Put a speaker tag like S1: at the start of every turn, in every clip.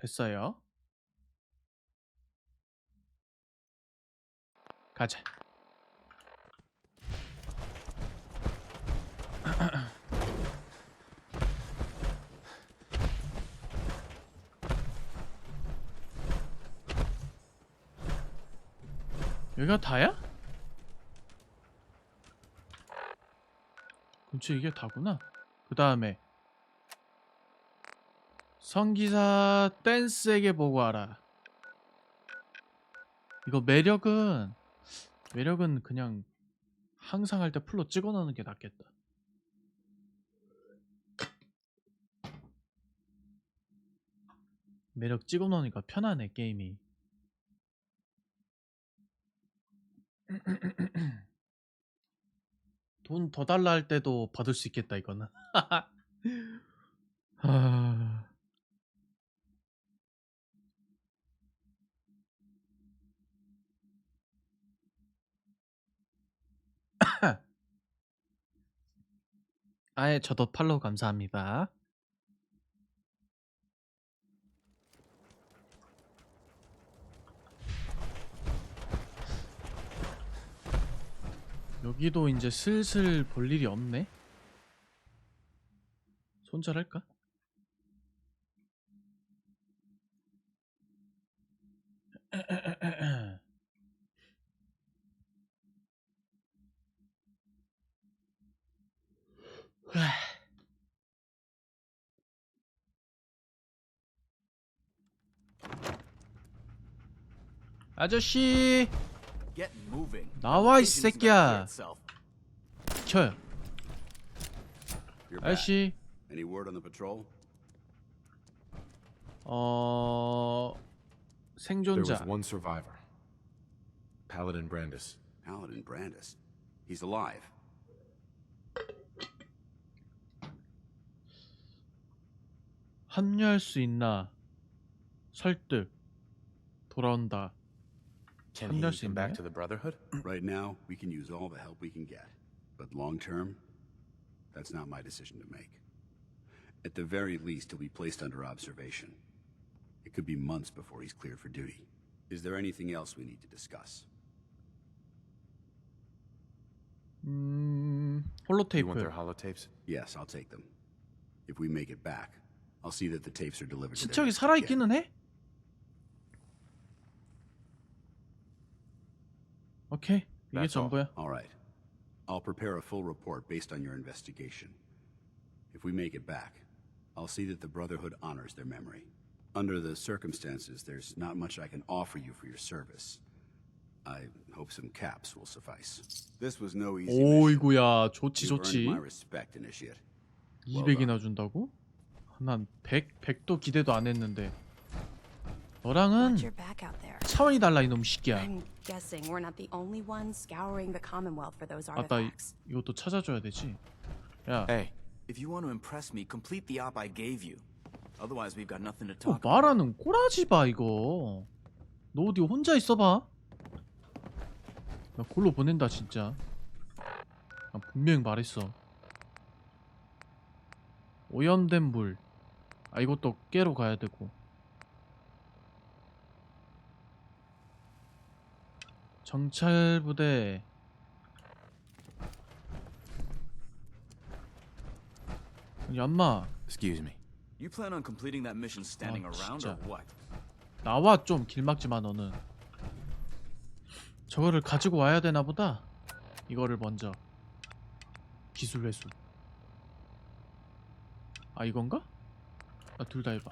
S1: 됐어요. 가자. 여기가 다야? 근처 이게 다구나. 그 다음에 성기사 댄스에게 보고하라. 이거 매력은 매력은 그냥 항상 할 때 풀로 찍어 넣는 게 낫겠다. 매력 찍어 넣으니까 편하네 게임이. 돈 더 달라 할 때도 받을 수 있겠다 이거는. 하... 아예 저도 팔로우 감사합니다. 여기도 이제 슬슬 볼 일이 없네. 손절할까? 아저씨. 나와, 이 새끼야. 켜요. 아저씨
S2: Any word on the patrol?
S1: 어 생존자
S3: one survivor. Paladin Brandis.
S2: Paladin Brandis. He's alive.
S1: 합류할 수 있나 설득 돌아온다.
S3: Can he
S1: 합류할 수
S3: come back
S1: 있나요?
S3: to the Brotherhood?
S2: Right now, we can use all the help we can get. But long term, that's not my decision to make. At the very least, he'll be placed under observation. It could be months before he's cleared for duty. Is there anything else we need to discuss?
S1: 음
S3: Do you want their
S1: 홀로테이프
S3: holotapes?
S2: Yes, I'll take them. If we make it back, I'll see that the tapes are delivered to their
S1: 친척이
S2: next
S1: 살아
S2: of kin.
S1: 있기는 해? 오케이 이게
S3: That's all.
S1: 전부야.
S2: All right. I'll prepare a full report based on your investigation. If we make it back, I'll see that the Brotherhood honors their memory. Under the circumstances, there's not much I can offer you for your service. I hope some caps will suffice. This was no easy mission.
S1: 오이구야 좋지
S2: You've
S1: 좋지.
S2: earned my respect, Initiate.
S1: 200이나 준다고? 난 100, 100도 기대도 안 했는데 너랑은
S4: Watch your back out there.
S1: 차원이 달라 이놈 시끼야
S4: I'm guessing we're not the only ones scouring the Commonwealth for those
S1: 아따 이,
S4: artifacts.
S1: 이것도 찾아줘야 되지 야
S5: Hey, if you want to impress me, complete the op I gave you. Otherwise, we've got nothing to
S1: 또
S5: talk about.
S1: 말하는 꼬라지 봐 이거 너 어디 혼자 있어봐 나 골로 보낸다 진짜 나 분명히 말했어 오염된 물 아 이것도 깨러 가야 되고 정찰 부대 얌마
S3: Excuse me.
S5: You plan on completing that mission standing
S1: 아,
S5: around
S1: 진짜.
S5: or what?
S1: 나와 좀 길막지마 너는 저거를 가지고 와야 되나 보다 이거를 먼저 기술 회수 아 이건가? 아 둘 다 해봐.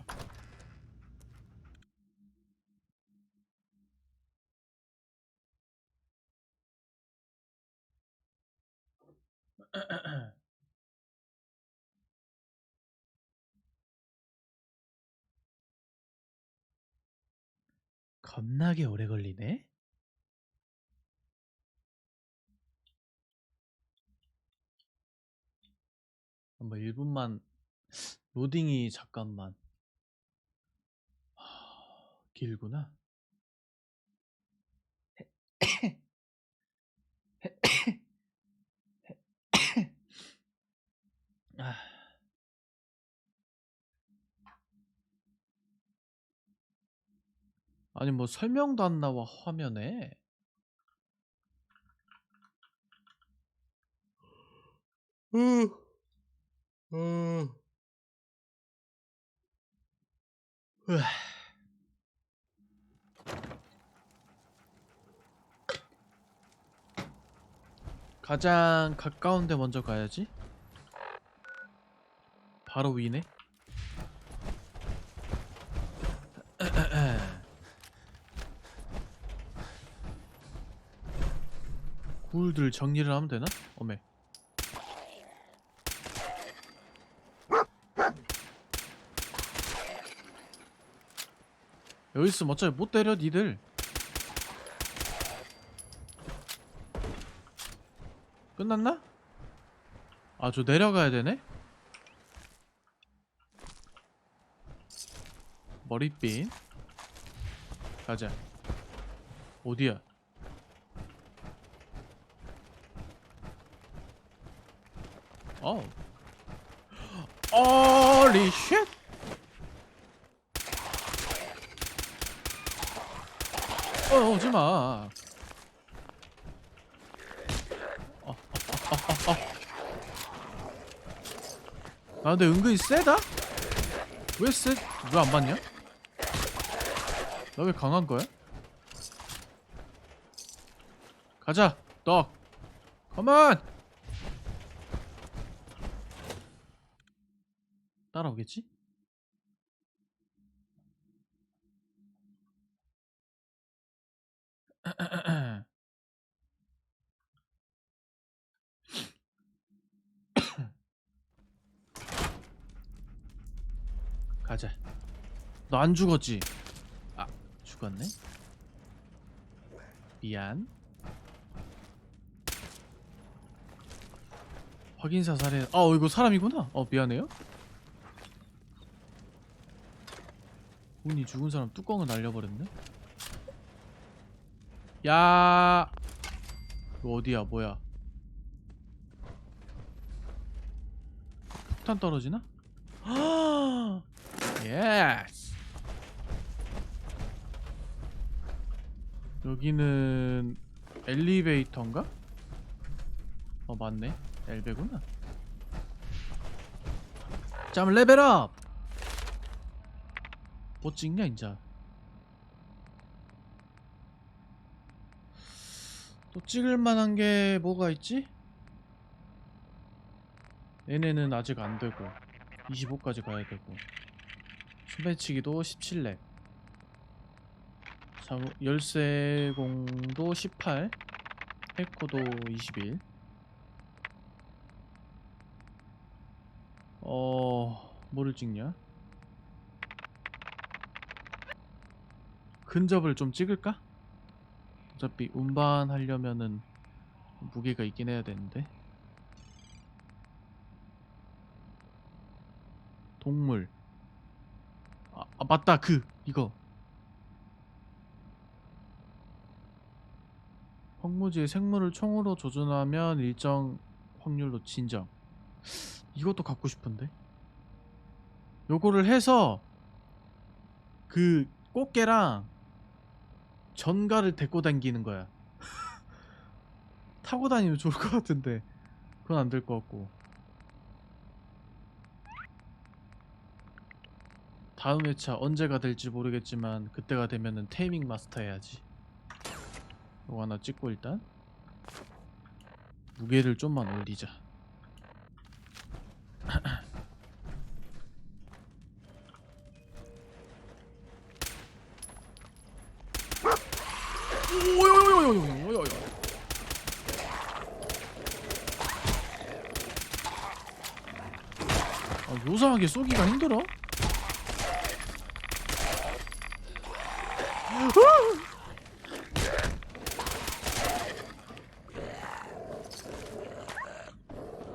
S1: 겁나게 오래 걸리네? 한번 1분만 로딩이 잠깐만 하, 길구나 아. 아니 뭐 설명도 안 나와 화면에 으아. 가장 가까운 데 먼저 가야지. 바로 위네. 굴들 정리를 하면 되나? 어메 여기 있으면 어차피 못 때려 니들 끝났나? 아 저 내려가야 되네? 머리핀 가자 어디야? 어 어리 쉣 어, 오지마. 어, 어. 아, 근데 은근히 세다? 왜 세? 왜 안 맞냐? 나 왜 강한 거야? 가자, 떡. 컴온! 따라오겠지? 가자. 너 안 죽었지? 아, 죽었네. 미안. 확인 사살해. 아, 어, 이거 사람이구나. 어, 미안해요. 운이 죽은 사람 뚜껑을 날려버렸네. 야, 이거 어디야? 뭐야? 폭탄 떨어지나? 예스. 여기는 엘리베이터인가? 어 맞네. 엘베구나. 짬 레벨업! 뭐 찍냐 인자 또 찍을 만한 게 뭐가 있지? 얘네는 아직 안 되고 25까지 가야 되고. 소매치기도 17렙 사무, 열쇠공도 18 해코도 21 어... 뭐를 찍냐? 근접을 좀 찍을까? 어차피 운반 하려면은 무게가 있긴 해야 되는데 동물 아, 아 맞다 그 이거 황무지의 생물을 총으로 조준하면 일정 확률로 진정. 이것도 갖고 싶은데? 요거를 해서 그 꽃게랑 전갈을 데리고 다니는 거야. 타고 다니면 좋을 것 같은데 그건 안 될 것 같고. 다음 회차 언제가 될지 모르겠지만 그때가 되면은 테이밍 마스터 해야지 이거 하나 찍고 일단 무게를 좀만 올리자 아, 요상하게 쏘기가 힘들어?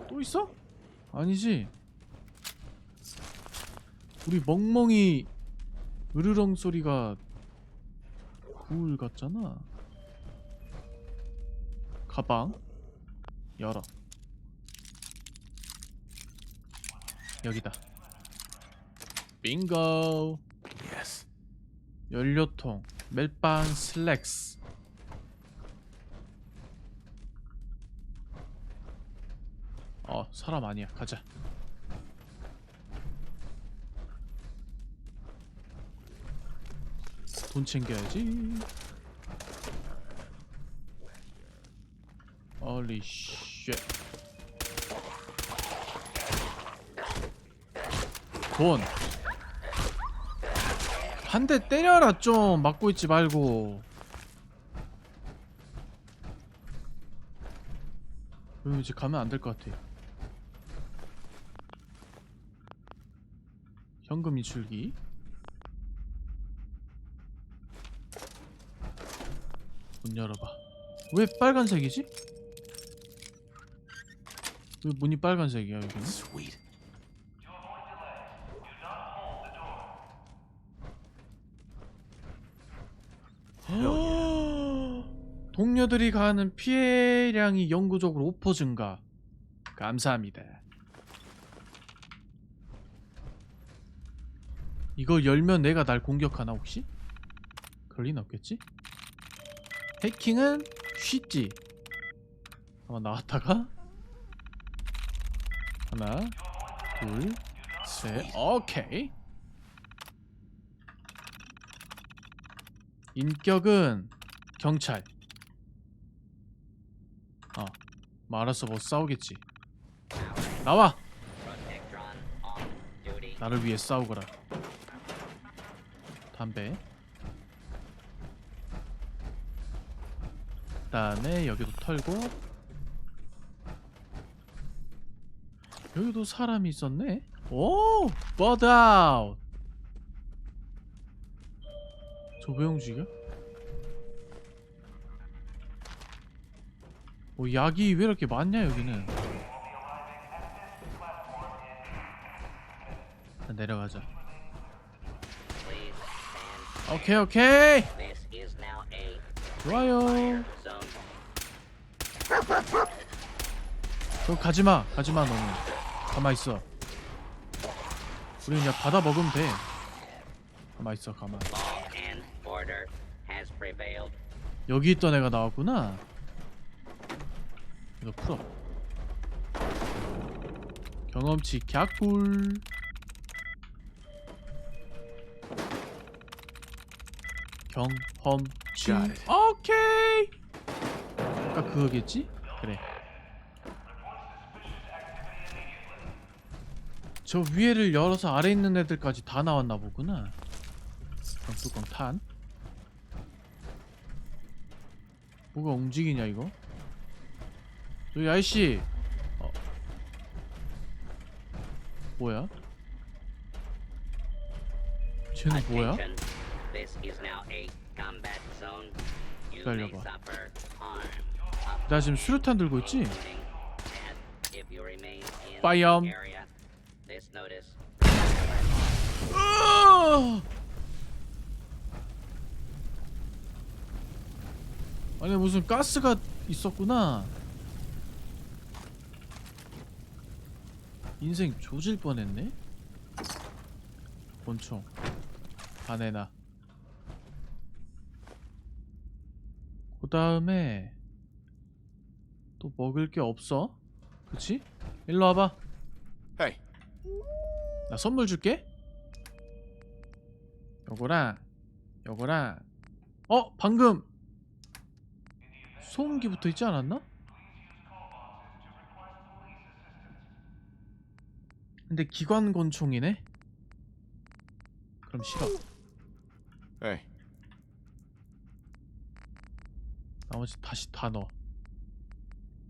S1: 또 있어? 아니지. 우리 멍멍이 으르렁 소리가 구울 같잖아. 가방 열어. 여기다. 빙고.
S3: Yes.
S1: 연료통 멜빵 슬랙스 어 사람 아니야 가자 돈 챙겨야지 얼리 쉣 돈. 한대 때려라 좀 맞고 있지 말고. 여기 이제 가면 안 될 것 같아. 현금 이출기. 문 열어봐. 왜 빨간색이지? 왜 문이 빨간색이야 여기는? 동료들이 가하는 피해량이 영구적으로 5% 증가. 감사합니다. 이거 열면 내가 날 공격하나 혹시? 그럴 리는 없겠지? 해킹은 쉽지. 한번 나왔다가 하나, 둘, 셋, 오케이. 인격은 경찰. 어, 뭐 알았어, 뭐 싸우겠지. 나와. 나를 위해 싸우거라. 담배. 그 다음에 여기도 털고. 여기도 사람이 있었네. 오, 버드아웃. 조배용주가? 뭐 약이 왜 이렇게 많냐 여기는 자, 내려가자 오케이 오케이. 좋아요. 저 가지마 가지마 너는. 가만있어. 우리 그냥 받아 먹으면 돼. 가만있어 가만. 여기 있던 애가 나왔구나. 이거 풀어. 경험치 갸꿀 경험치
S3: Got it.
S1: 오케이 아까 그거겠지? 그래 저 위에를 열어서 아래 있는 애들까지 다 나왔나 보구나 그럼 뚜껑 탄 뭐가 움직이냐 이거? 저기 아이씨 어. 뭐야? 쟤는 뭐야?
S6: Attention. This is now a combat zone. You may
S1: 기다려봐.
S6: suffer harm.
S1: 나 지금 수류탄 들고 있지?
S6: Warning. And if you remain in
S1: 빠염.
S6: the area, this notice
S1: 으아! 아니 무슨 가스가 있었구나 인생 조질 뻔했네 권총 안에나 다음에 또 먹을 게 없어? 그치? 일로 와봐
S3: Hey,
S1: 나 선물 줄게. 요거랑 요거랑 어 방금 소음기 붙어 있지 않았나? 근데 기관 권총이네. 그럼 싫어.
S3: hey.
S1: 나머지 다시 다 넣어.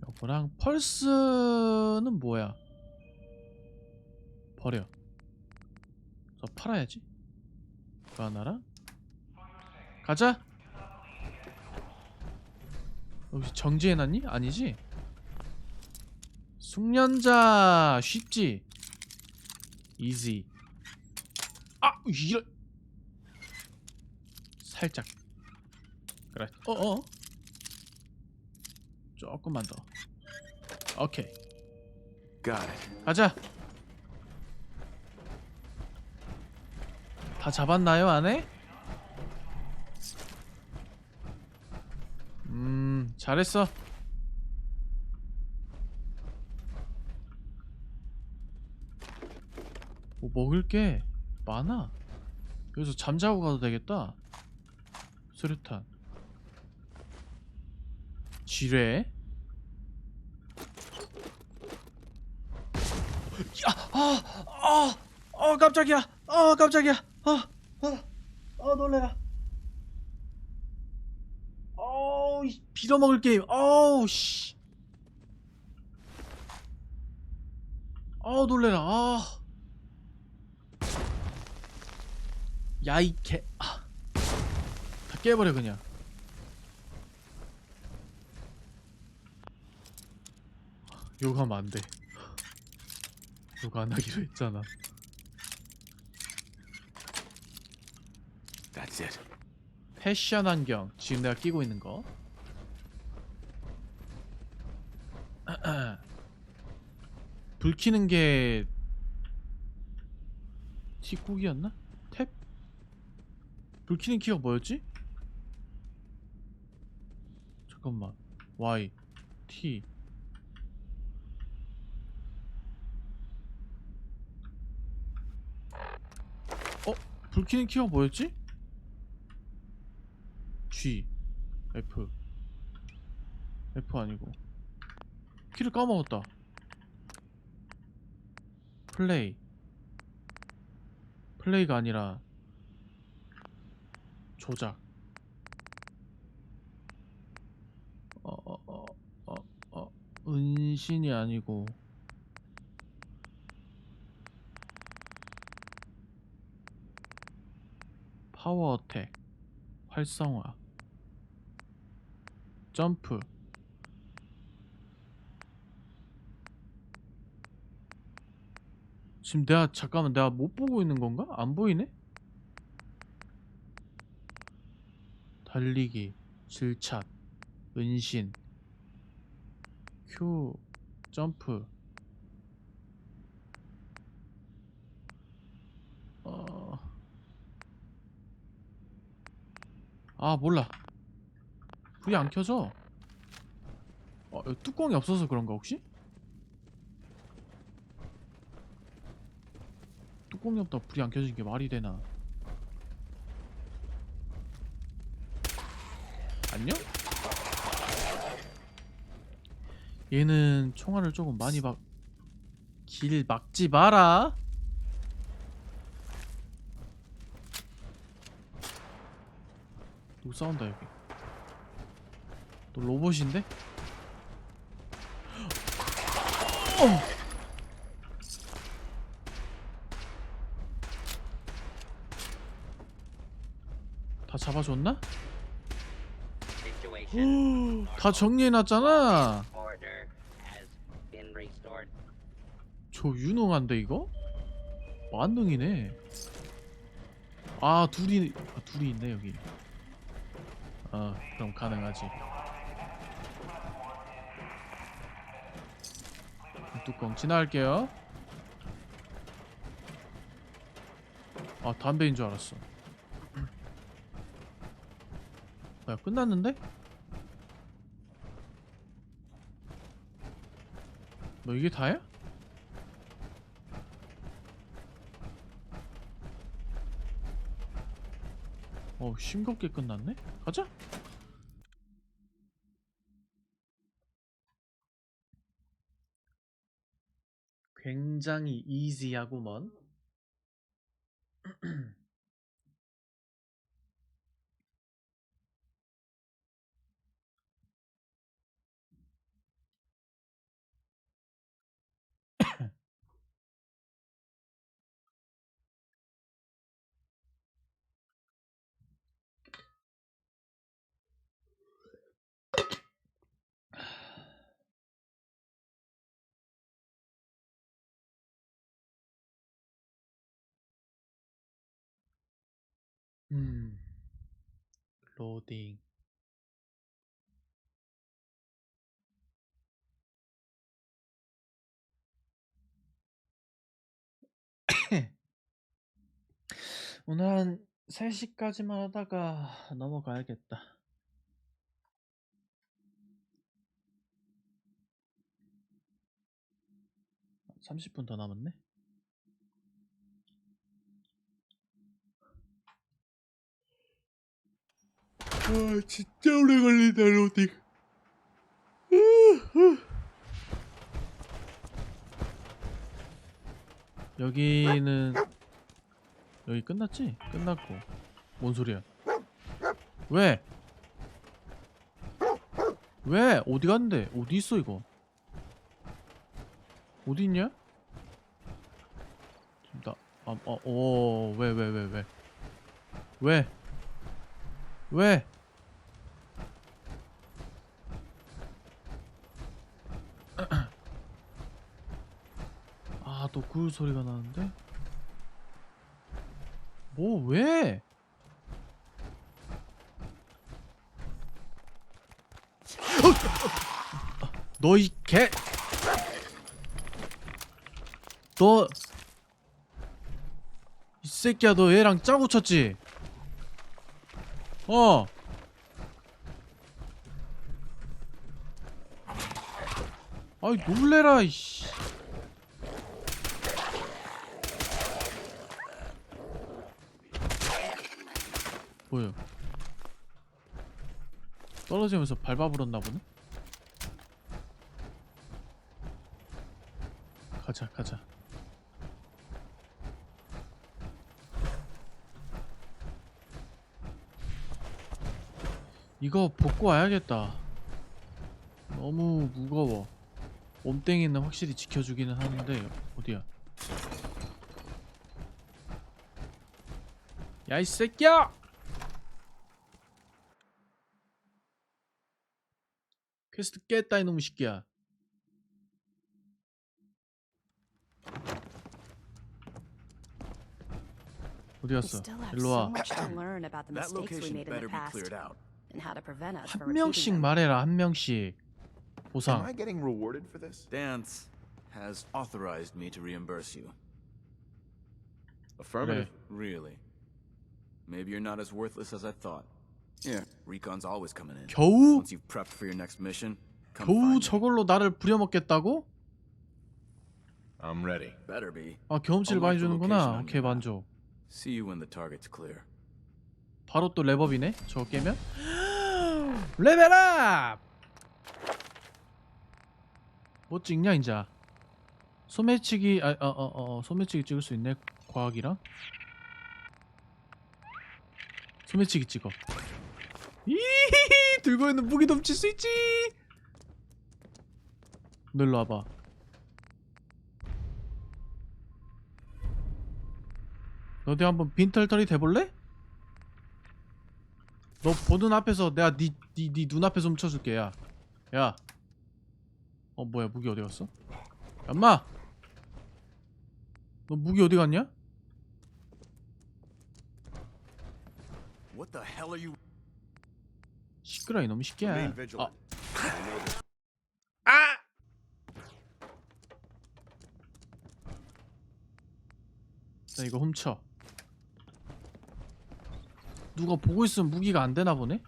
S1: 요거랑 펄스는 뭐야? 버려. 저 팔아야지. 그거 하나랑 가자. 여기 정지해놨니? 아니지? 숙련자 쉽지. 이지. 아 이런. 살짝. 그래. 어어. 조금만 더. 오케이. 가자. 다 잡았나요 안에? 음 잘했어. 뭐 먹을 게 많아. 여기서 잠자고 가도 되겠다. 수류탄. 지뢰. 아아아 아, 깜짝이야. 아 깜짝이야. 아 아 아, 놀래라. 어우 이 빌어먹을 게임. 어우 씨. 아우 놀래라. 아. 야이 개 아. 다 깨버려 그냥. 욕하면 안돼 욕안 하기로 했잖아
S3: That's it.
S1: 패션 안경 지금 내가 끼고 있는 거 불 켜는 게 T국이었나? 탭? 불 켜는 키가 뭐였지? 잠깐만 Y T 어? 불 켜는 키가 뭐였지? G. F. F 아니고. 키를 까먹었다. 플레이. 플레이가 아니라 조작. 어 어 어 어어 어, 어, 은신이 아니고 파워 어택 활성화 점프 지금 내가 잠깐만 내가 못 보고 있는 건가? 안 보이네? 달리기 질착 은신 큐 점프 어... 아 몰라. 불이 안 켜져. 어, 뚜껑이 없어서 그런가 혹시? 뚜껑이 없다. 불이 안 켜지는 게 말이 되나? 안녕? 얘는 총알을 조금 많이 막... 길 막지 마라 싸운다 여기 너 로봇인데? 어! 다 잡아줬나? 다 정리해놨잖아. 저 유능한데 이거? 만능이네 아 둘이 아, 둘이 있네 여기 아 그럼 가능하지 뚜껑 지나갈게요 아 담배인 줄 알았어 뭐야 끝났는데? 뭐 이게 다야? 어 싱겁게 끝났네? 가자 굉장히 이지하구먼 음. 로딩. 오늘 한 3시까지만 하다가 넘어가야겠다. 30분 더 남았네? 아 진짜 오래 걸린다 로딩. 여기는 여기 끝났지? 끝났고 뭔 소리야? 왜? 왜? 어디 갔는데? 어디 있어 이거? 어디 있냐? 지금 나, 아, 어, 어, 왜, 왜, 왜, 왜? 왜? 왜? 아, 또그 소리가 나는데? 뭐, 왜? 너 이 개! 너! 이 새끼야 너 얘랑 짜고 쳤지? 어! 아이 놀래라 이씨 뭐야 떨어지면서 밟아버렸나 보네? 가자 가자. 이거 벗고 와야겠다. 너무 무거워. 몸땡이는 확실히 지켜주기는 하는데 어디야? 야 이 새끼야 퀘스트 깼다 이놈의 새끼야 어디 갔어 일로 와 한 명씩. 말해라 한 명씩
S3: Am
S1: 보상
S3: I getting rewarded for this?
S5: Dance has authorized me to reimburse you.
S3: Affirmative.
S5: Really. Maybe you're not as worthless as I thought. Yeah, Recon's always coming in.
S1: 겨우
S5: Once you've prepped for your next mission, come
S1: 겨우
S5: find me.
S1: 저걸로 나를 부려먹겠다고?
S3: I'm ready.
S5: Better be.
S1: 아 경험치를 많이 주는구나 오케이. 만족
S5: See you when the target's clear.
S1: 바로 또 랩업이네 저거 깨면 레벨업 뭐 찍냐 인자 소매치기 아, 어, 어, 어, 소매치기 찍을 수 있네 과학이랑 소매치기 찍어 이 들고 있는 무기 넘칠 수 있지 너 일로 와봐 너도 한번 빈털털이 돼볼래? 너 보는 앞에서 내가 니, 니, 니 눈앞에서 훔쳐줄게 야. 야. 어 뭐야 무기 어디 갔어? 엄마. 너 무기 어디 갔냐?
S5: What the hell are you?
S1: 시끄러 이놈의 새끼야.
S2: Remain
S1: 아,
S2: vigilant.
S1: 나 이거 훔쳐. 누가 보고 있으면 무기가 안 되나 보네?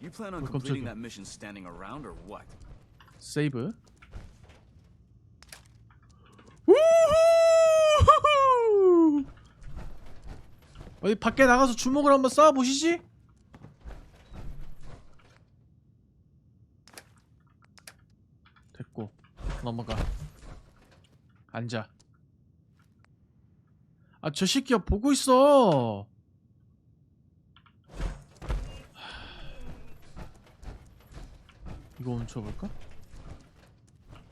S5: You plan on
S1: 어,
S5: completing that mission standing around or what?
S1: 세이브. 우후! 어디 밖에 나가서 주먹을 한번 쏴 보시지? 됐고 넘어가. 앉아. 아 저 새끼야 보고 있어. 이거 훔쳐볼까?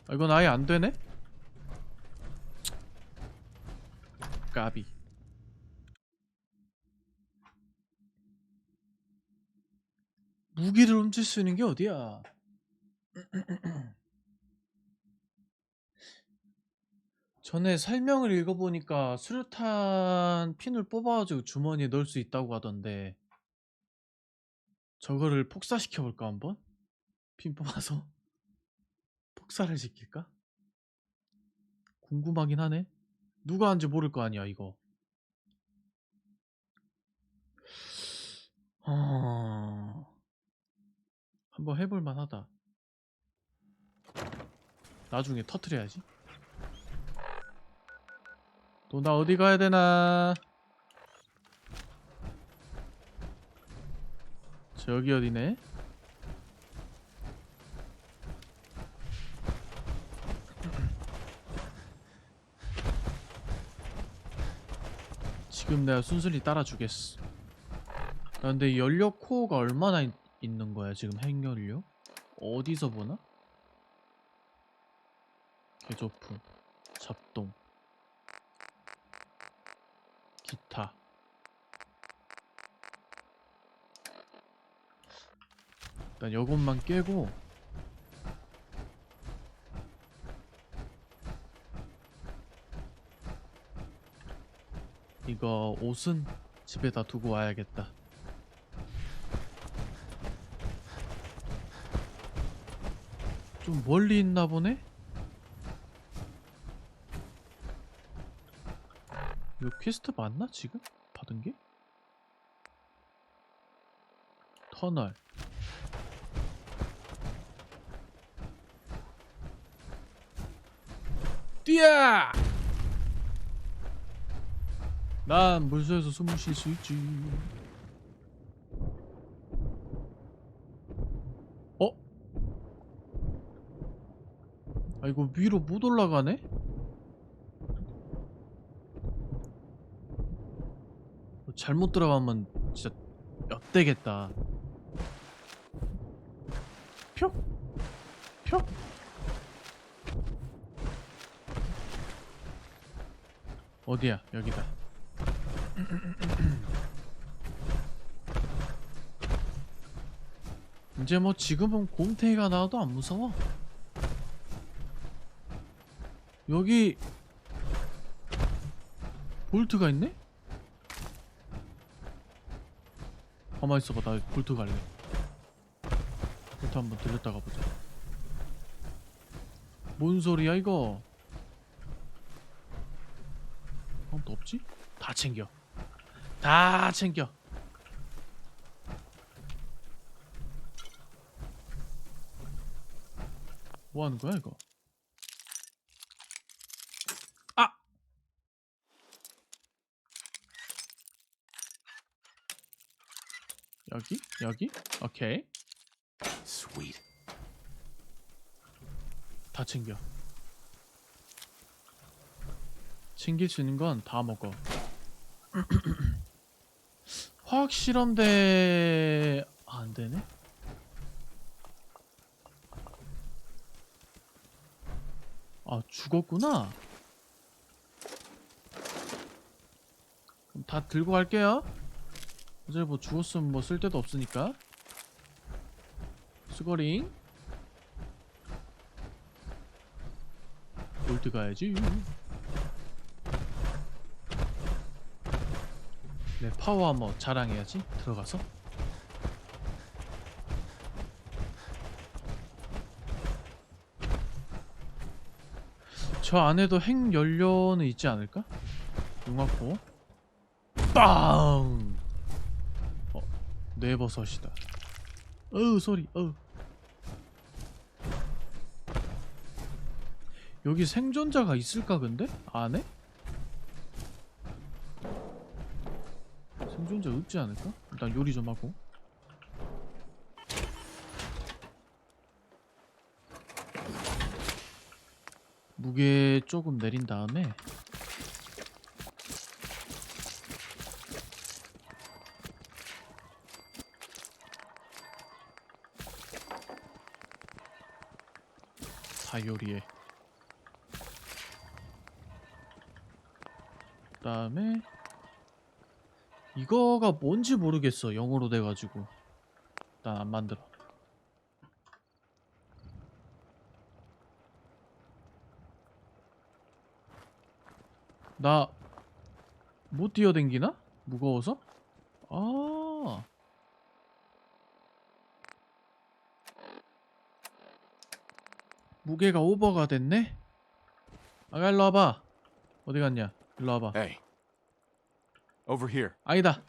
S1: 아, 이건 아예 안 되네? 까비. 무기를 훔칠 수 있는 게 어디야? 전에 설명을 읽어보니까 수류탄 핀을 뽑아가지고 주머니에 넣을 수 있다고 하던데 저거를 폭사시켜 볼까 한번? 핀 뽑아서 폭사를 시킬까? 궁금하긴 하네. 누가 한지 모를 거 아니야 이거. 어... 한번 해볼 만 하다. 나중에 터트려야지. 또 나 어디 가야 되나? 저기 어디네? 지금 내가 순순히 따라주겠어. 야, 근데 연료 코어가 얼마나 있, 있는 거야 지금 핵연료? 어디서 보나? 개조품, 잡동, 기타. 일단 요것만 깨고 이거 옷은 집에다 두고 와야겠다. 좀 멀리 있나 보네? 이거 퀘스트 맞나 지금? 받은 게? 터널 뛰어! 난 물소에서 숨을 쉴 수 있지 어? 아 이거 위로 못 올라가네? 잘못 들어가면 진짜 엿대겠다 표? 표? 어디야? 여기다. 이제 뭐 지금은 곰탱이가 나와도 안 무서워. 여기 볼트가 있네? 가만 있어봐. 나 볼트 갈래. 볼트 한번 들렸다 가 보자. 뭔 소리야 이거 아무도 없지? 다 챙겨. 다 챙겨. 뭐 하는 거야 이거? 아! 여기? 여기? 오케이.
S2: Sweet.
S1: 다 챙겨 챙길 수 있는 건 다 먹어. 화학 실험대 아, 안 되네? 아 죽었구나. 그럼 다 들고 갈게요. 어차피 뭐 죽었으면 뭐 쓸데도 없으니까. 수거링. 볼트 가야지 네 파워 아머 자랑해야지 들어가서 저 안에도 핵 연료는 있지 않을까? 융합고 빵! 어, 뇌버섯이다 어우 소리 어우 여기 생존자가 있을까 근데? 안에? 없지 않을까? 일단 요리 좀 하고 무게 조금 내린 다음에 다 요리해 그 다음에 이거가 뭔지 모르겠어 영어로 돼가지고 난 안 만들어 나 못 뛰어댕기나? 무거워서? 아 무게가 오버가 됐네? 아가 일로 와봐 어디 갔냐 일로 와봐
S3: Hey. Over here.
S1: 아니다